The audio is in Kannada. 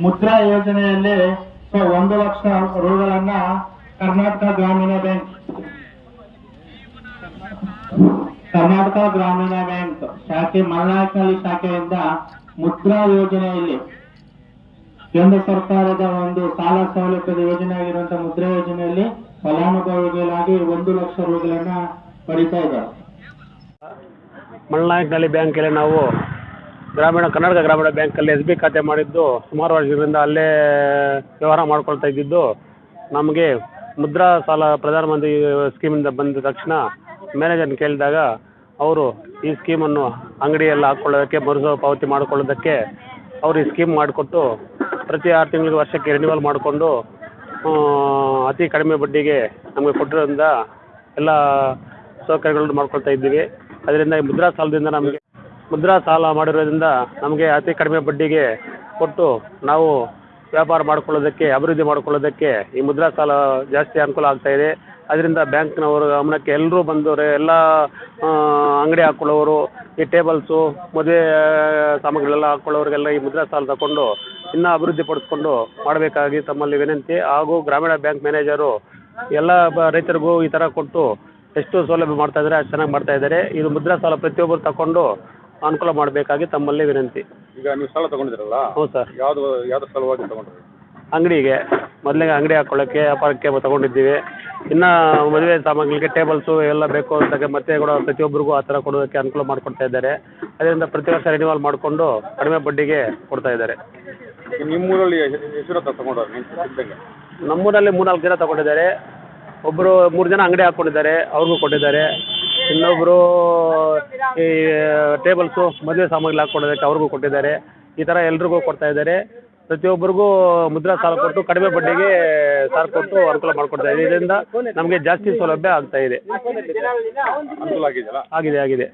ಮುದ್ರಾ ಯೋಜನೆಯಲ್ಲಿ ಒಂದು ಲಕ್ಷ ರೂಗಳನ್ನ ಕರ್ನಾಟಕ ಗ್ರಾಮೀಣ ಬ್ಯಾಂಕ್. ಕರ್ನಾಟಕ ಗ್ರಾಮೀಣ ಬ್ಯಾಂಕ್ ಶಾಖೆ ಮಲ್ನಾಯಕನಹಳ್ಳಿ ಶಾಖೆಯಿಂದ ಮುದ್ರಾ ಯೋಜನೆಯಲ್ಲಿ ಕೇಂದ್ರ ಸರ್ಕಾರದ ಒಂದು ಸಾಲ ಸೌಲಭ್ಯದ ಯೋಜನೆ ಆಗಿರುವಂತಹ ಮುದ್ರಾ ಯೋಜನೆಯಲ್ಲಿ ಫಲಾನುಭವಿಗಳಾಗಿ ಒಂದು ಲಕ್ಷ ರೂಗಳನ್ನ ಪಡಿತಾ ಇದ್ದಾರೆ. ಮಲ್ನಾಯಕನಹಳ್ಳಿ ಬ್ಯಾಂಕಲ್ಲಿ ನಾವು ಗ್ರಾಮೀಣ ಕರ್ನಾಟಕ ಗ್ರಾಮೀಣ ಬ್ಯಾಂಕಲ್ಲಿ ಎಸ್ ಬಿ ಖಾತೆ ಮಾಡಿದ್ದು ಸುಮಾರು ವರ್ಷಗಳಿಂದ ಅಲ್ಲೇ ವ್ಯವಹಾರ ಮಾಡ್ಕೊಳ್ತಾ ಇದ್ದಿದ್ದು. ನಮಗೆ ಮುದ್ರಾ ಸಾಲ ಪ್ರಧಾನಮಂತ್ರಿ ಸ್ಕೀಮಿಂದ ಬಂದ ತಕ್ಷಣ ಮ್ಯಾನೇಜರ್ನ ಕೇಳಿದಾಗ ಅವರು ಈ ಸ್ಕೀಮನ್ನು ಅಂಗಡಿಯೆಲ್ಲ ಹಾಕ್ಕೊಳ್ಳೋದಕ್ಕೆ ಮರು ಪಾವತಿ ಮಾಡಿಕೊಳ್ಳೋದಕ್ಕೆ ಅವರು ಈ ಸ್ಕೀಮ್ ಮಾಡಿಕೊಟ್ಟು ಪ್ರತಿ ಆರು ತಿಂಗಳಿಗೆ ವರ್ಷಕ್ಕೆ ರಿನ್ಯೂವಲ್ ಮಾಡಿಕೊಂಡು ಅತಿ ಕಡಿಮೆ ಬಡ್ಡಿಗೆ ನಮಗೆ ಕೊಟ್ಟಿರೋದ್ರಿಂದ ಎಲ್ಲ ಸೌಕರ್ಯಗಳನ್ನು ಮಾಡ್ಕೊಳ್ತಾ ಇದ್ದೀವಿ. ಅದರಿಂದ ಮುದ್ರಾ ಸಾಲದಿಂದ ನಮಗೆ ಮುದ್ರಾ ಸಾಲ ಮಾಡಿರೋದ್ರಿಂದ ನಮಗೆ ಅತಿ ಕಡಿಮೆ ಬಡ್ಡಿಗೆ ಕೊಟ್ಟು ನಾವು ವ್ಯಾಪಾರ ಮಾಡ್ಕೊಳ್ಳೋದಕ್ಕೆ, ಅಭಿವೃದ್ಧಿ ಮಾಡ್ಕೊಳ್ಳೋದಕ್ಕೆ ಈ ಮುದ್ರಾ ಸಾಲ ಜಾಸ್ತಿ ಅನುಕೂಲ ಆಗ್ತಾ ಇದೆ. ಅದರಿಂದ ಬ್ಯಾಂಕ್ನವರು, ಗಮನಕ್ಕೆ ಎಲ್ಲರೂ ಬಂದು ಎಲ್ಲ ಅಂಗಡಿ ಹಾಕ್ಕೊಳ್ಳೋರು ಈ ಟೇಬಲ್ಸು, ಮದುವೆ ಸಾಮಗ್ರಿಗಳೆಲ್ಲ ಹಾಕ್ಕೊಳ್ಳೋರಿಗೆಲ್ಲ ಈ ಮುದ್ರಾ ಸಾಲ ತಗೊಂಡು ಇನ್ನೂ ಅಭಿವೃದ್ಧಿ ಪಡಿಸ್ಕೊಂಡು ಮಾಡಬೇಕಾಗಿ ತಮ್ಮಲ್ಲಿ ವಿನಂತಿ. ಹಾಗೂ ಗ್ರಾಮೀಣ ಬ್ಯಾಂಕ್ ಮ್ಯಾನೇಜರು ಎಲ್ಲ ಬ, ರೈತರಿಗೂ ಈ ಥರ ಕೊಟ್ಟು ಎಷ್ಟು ಸೌಲಭ್ಯ ಮಾಡ್ತಾ ಇದ್ದಾರೆ ಅಷ್ಟು ಚೆನ್ನಾಗಿ ಮಾಡ್ತಾ ಇದ್ದಾರೆ ಇದು ಮುದ್ರಾ ಸಾಲ ಪ್ರತಿಯೊಬ್ಬರು ತಗೊಂಡು ಅನುಕೂಲ ಮಾಡಬೇಕಾಗಿ ತಮ್ಮಲ್ಲಿ ವಿನಂತಿ. ಈಗ ನೀವು ಸ್ಥಳ ತಗೊಂಡಿದ್ರಲ್ಲ ಹ್ಞೂ ಸರ್. ಯಾವ್ದು ಯಾವ್ದು ಸ್ಥಳವಾಗಿ ತಗೊಂಡ್ರಿ? ಅಂಗಡಿಗೆ. ಮೊದಲಿಗೆ ಅಂಗಡಿ ಹಾಕ್ಕೊಳ್ಳೋಕ್ಕೆ ವ್ಯಾಪಾರಕ್ಕೆ ತಗೊಂಡಿದ್ದೀವಿ. ಇನ್ನು ಮದುವೆ ಸಾಮಗ್ರಿಗೆ ಟೇಬಲ್ಸು ಎಲ್ಲ ಬೇಕು ಅಂತ ಮತ್ತೆ ಕೂಡ ಪ್ರತಿಯೊಬ್ಬರಿಗೂ ಆ ಥರ ಕೊಡೋದಕ್ಕೆ ಅನುಕೂಲ ಮಾಡಿಕೊಡ್ತಾ ಇದ್ದಾರೆ. ಅದರಿಂದ ಪ್ರತಿ ವರ್ಷ ರಿನ್ಯೂವಲ್ ಮಾಡಿಕೊಂಡು ಕಡಿಮೆ ಬಡ್ಡಿಗೆ ಕೊಡ್ತಾ ಇದ್ದಾರೆ. ನಿಮ್ಮೂರಲ್ಲಿ ಹೆಸರು ಇದ್ದಂಗೆ? ನಮ್ಮೂರಲ್ಲಿ ಮೂರ್ನಾಲ್ಕು ಜನ ತಗೊಂಡಿದ್ದಾರೆ. ಒಬ್ಬರು ಮೂರು ಜನ ಅಂಗಡಿ ಹಾಕ್ಕೊಂಡಿದ್ದಾರೆ ಅವ್ರಿಗೂ ಕೊಟ್ಟಿದ್ದಾರೆ. ಇನ್ನೊಬ್ಬರು ಈ ಟೇಬಲ್ಸು ಮದುವೆ ಸಾಮಗ್ರಿ ಹಾಕ್ಕೊಡೋದಕ್ಕೆ ಅವ್ರಿಗೂ ಕೊಟ್ಟಿದ್ದಾರೆ. ಈ ಥರ ಎಲ್ರಿಗೂ ಕೊಡ್ತಾ ಇದ್ದಾರೆ. ಪ್ರತಿಯೊಬ್ಬರಿಗೂ ಮುದ್ರಾ ಸಾಲ ಕೊಟ್ಟು ಕಡಿಮೆ ಬಡ್ಡಿಗೆ ಸಾಲ ಕೊಟ್ಟು ಅನುಕೂಲ ಮಾಡಿಕೊಡ್ತಾ ಇದೆ ಇದರಿಂದ ನಮಗೆ ಜಾಸ್ತಿ ಸೌಲಭ್ಯ ಆಗ್ತಾ ಇದೆ. ಆಗಿದೆ ಆಗಿದೆ.